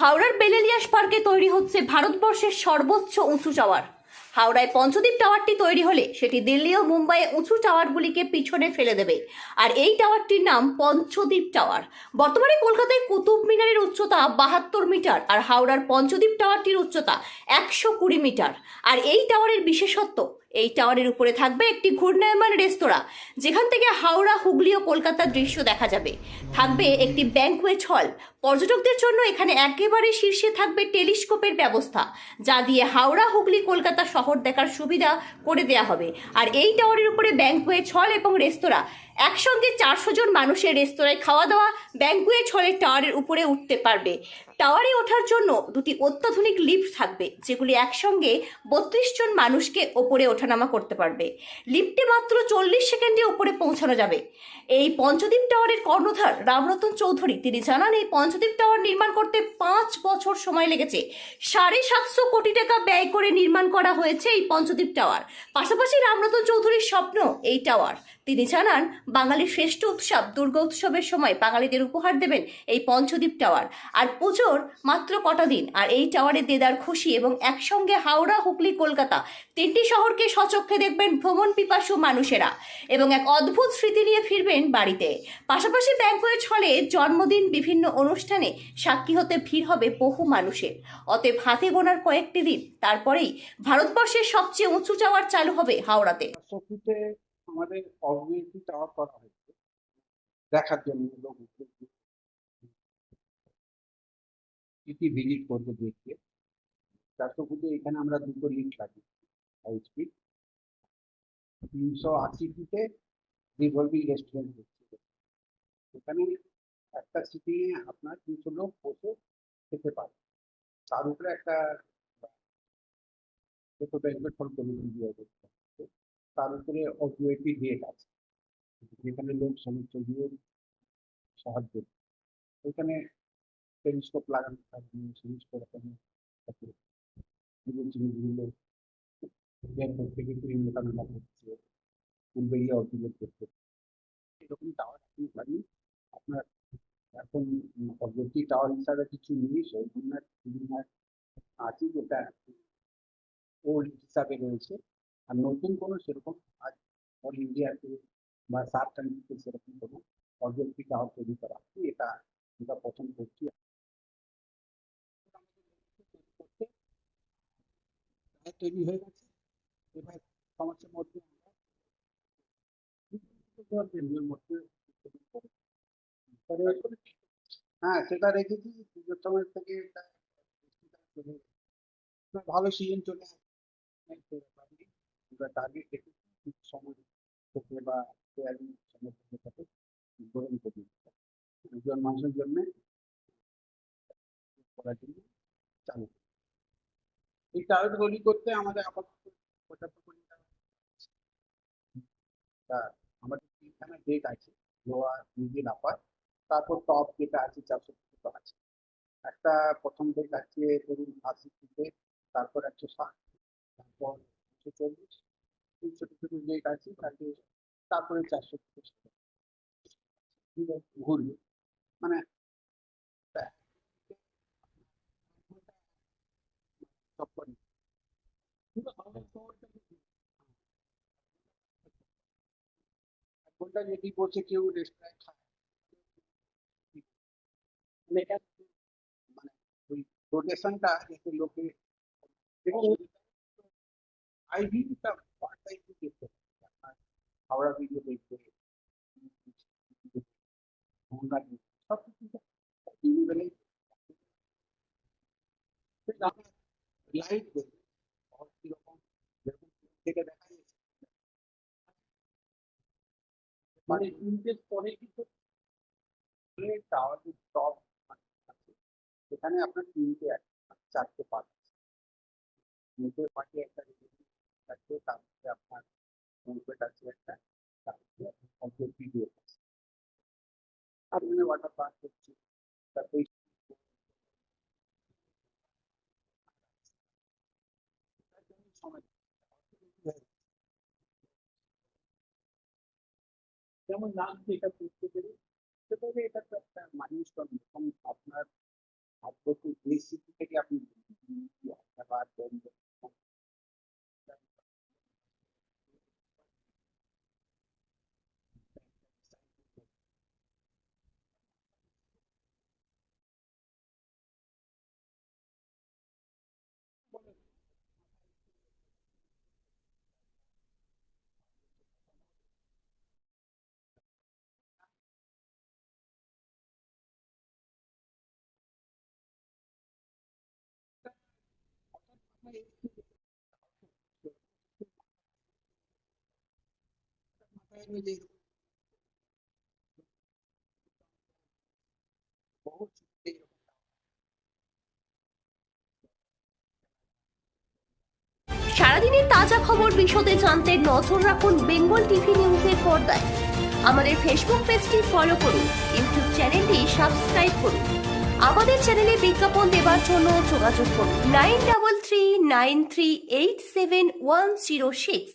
হাওড়ার বেলেলিয়াস পার্কে তৈরি হচ্ছে ভারতবর্ষের সর্বোচ্চ উঁচু টাওয়ার। হাওড়ায় পঞ্চদ্বীপ টাওয়ারটি তৈরি হলে সেটি দিল্লি ও মুম্বাইয়ে উঁচু টাওয়ারগুলিকে পিছনে ফেলে দেবে। আর এই টাওয়ারটির নাম পঞ্চদ্বীপ টাওয়ার। বর্তমানে কলকাতায় কুতুব মিনারের উচ্চতা বাহাত্তর মিটার আর হাওড়ার পঞ্চদ্বীপ টাওয়ারটির উচ্চতা একশো কুড়ি মিটার। আর এই টাওয়ারের বিশেষত্ব, এই টাওয়ারের উপরে থাকবে একটি ঘূর্ণায়মান রেস্তোরাঁ, যেখান থেকে হাওড়া, হুগলি ও কলকাতার দৃশ্য দেখা যাবে। থাকবে একটি ব্যাংকুয়েট হল পর্যটকদের জন্য এখানে একেবারে শীর্ষে থাকবে টেলিস্কোপের ব্যবস্থা, যা দিয়ে হাওড়া, হুগলি, কলকাতা শহর দেখার সুবিধা করে দেওয়া হবে। আর এই টাওয়ারের উপরে ব্যাংকুয়েট ছল এবং রেস্তোরাঁ। একসঙ্গে চারশো জন মানুষের রেস্তোরাঁয় খাওয়া দাওয়া ব্যাংকুয়েট ছলের টাওয়ারের উপরে উঠতে পারবে। টাওয়ারে ওঠার জন্য দুটি অত্যাধুনিক লিফট থাকবে, যেগুলি একসঙ্গে বত্রিশ জন মানুষকে ওপরে ওঠানামা করতে পারবে। লিফটে মাত্র চল্লিশ সেকেন্ডে ওপরে পৌঁছানো যাবে। এই পঞ্চদ্বীপ টাওয়ারের কর্ণধার রামরতন চৌধুরী, তিনি জানান, এই পঞ্চদ্বীপ টাওয়ার নির্মাণ করতে পাঁচ বছর সময় লেগেছে। সাড়ে সাতশো কোটি টাকা ব্যয় করে নির্মাণ করা হয়েছে এই পঞ্চদ্বীপ টাওয়ার। পাশাপাশি রামরতন চৌধুরীর স্বপ্ন এই টাওয়ার। তিনি জানান, বাঙালির শ্রেষ্ঠ উৎসব দুর্গা উৎসবের সময় বাঙালিদের উপহার দেবেন এই পঞ্চদ্বীপ টাওয়ার। আর পুজোর মাত্র কটা দিন, আর এই টাওয়ারে দেদার খুশি এবং একসঙ্গে হাওড়া, হুগলি, কলকাতা তিনটি শহরকে সচক্ষে দেখবেন ভ্রমণ পিপাসু মানুষেরা এবং এক অদ্ভুত স্মৃতি নিয়ে ফিরবেন বাড়িতে। পাশাপাশি ব্যাংকোয়েট হলে জন্মদিন, বিভিন্ন অনুষ্ঠানে সাক্ষী হতে ভিড় হবে বহু মানুষের। অতএব হাতে গোনার কয়েকটি দিন, তারপরেই ভারতবর্ষের সবচেয়ে উঁচু টাওয়ার চালু হবে হাওড়াতে। আমাদের অবভিয়াসলি টাওয়ার করা হয়েছে। দেখার জন্য লোক ভিজিট করতে দেখতে চারশো ফুটে এখানে আমরা দুটো লিঙ্ক লাগি হাই তিনশো আশি ফুটে রিভলভিং রেস্টুরেন্ট হচ্ছে। এখানে একটা সিটি আপনার তিনশো লোক বসে খেতে পারে। তার উপরে একটা ছোট ব্যাংকেট হল কমিটি দিয়ে তার উপরে অবভিয়াসলি গেট আছে। যেখানে লোক সমস্ত দিয়ে সাহায্য ওইখানে টেলিস্কোপ লাগানো থাকবে থাকে। জিনিসগুলো এয়ারপোর্ট থেকে করছে ফুলবেরিয়া অর্জুনের করতে এরকম টাওয়ার আপনি আপনার এখন অগ্রগতি টাওয়ার হিসাবে কিছু নেই সৌজন্যার আছে যেটা ওল্ড হিসাবে রয়েছে আর নতুন কোনো সেরকম আজ অল ইন্ডিয়াতে বা সার্ক কান্ট্রিতে সেরকম কোনো অগ্রগতি টাওয়ার তৈরি করা হয়নি। এটা আমরা প্রথম করছি তৈরি হয়ে গেছে এবার সমস্যার মধ্যে মধ্যে হ্যাঁ সেটা রেখেছি পুজোর সময় থেকে। ভালো সিজন চলে আমরা টার্গেট রেখেছি সময় থেকে বা শেয়ারিং সময় থেকে গ্রহণ করি একজন মানুষের জন্য করার জন্য চালু। এই টার্গেট গুলি করতে আমাদের আপাতত পঁচাত্তর কোটি টাকা আমাদের তিনখানা ডেট আছে লোয়ার মিডিল আপার তারপর টপ যেটা আছে চারশো কোটি আছে। একটা প্রথম ডেট আছে ধরুন আশি থেকে তারপর একশো ষাট, তারপর একশো চল্লিশ, তিনশো ছোটো ডেট আছে তাকে তারপরে চারশো ঘুরবে মানে ঘণ্টা যদি বসে কেউ রেস্টুরেন্ট খায় মানে এটা মানে ওই রোটেশনটা যাতে লোকে আইভিটা পার্টটা একটু দেখতে হবে। আপনার হাওড়া ভিডিও দেখবে গঙ্গা দেখবে সব কিছু টিভি বেলে লাইট দেখবে শহর কীরকম যেরকম থেকে দেখা যাচ্ছে মানে ইনকেস পরে কিন্তু টাওয়ার টপ আছে সেখানে আপনার তিনটে একটা চারটে পার্ট আছে তিনটে পার্টে একটা আছে তারপরে আপনার কম্পিউটার আছে একটা তারপরে কমপ্লিট ভিডিও আছে আপনি ওয়াটার পার্ক করছি তারপরে সময় যেমন নাম এটা করতে পেরে সেভাবে এটা তো একটা মানুষ আপনার আর প্রচুর পরিস্থিতি থেকে আপনি হায়দ্রাবাদ বোম্বে মাথায় রয়েছে বহুত এরকম সারাদিনের তাজা খবর বিশদে জানতে নজর রাখুন বেঙ্গল টিভি নিউজের পর্দায়। আমাদের ফেসবুক পেজটি ফলো করুন, ইউটিউব চ্যানেলটি সাবস্ক্রাইব করুন। আমাদের চ্যানেলে বিজ্ঞাপন দেওয়ার জন্য যোগাযোগ করুন। Nine double three nine three eight seven one zero six.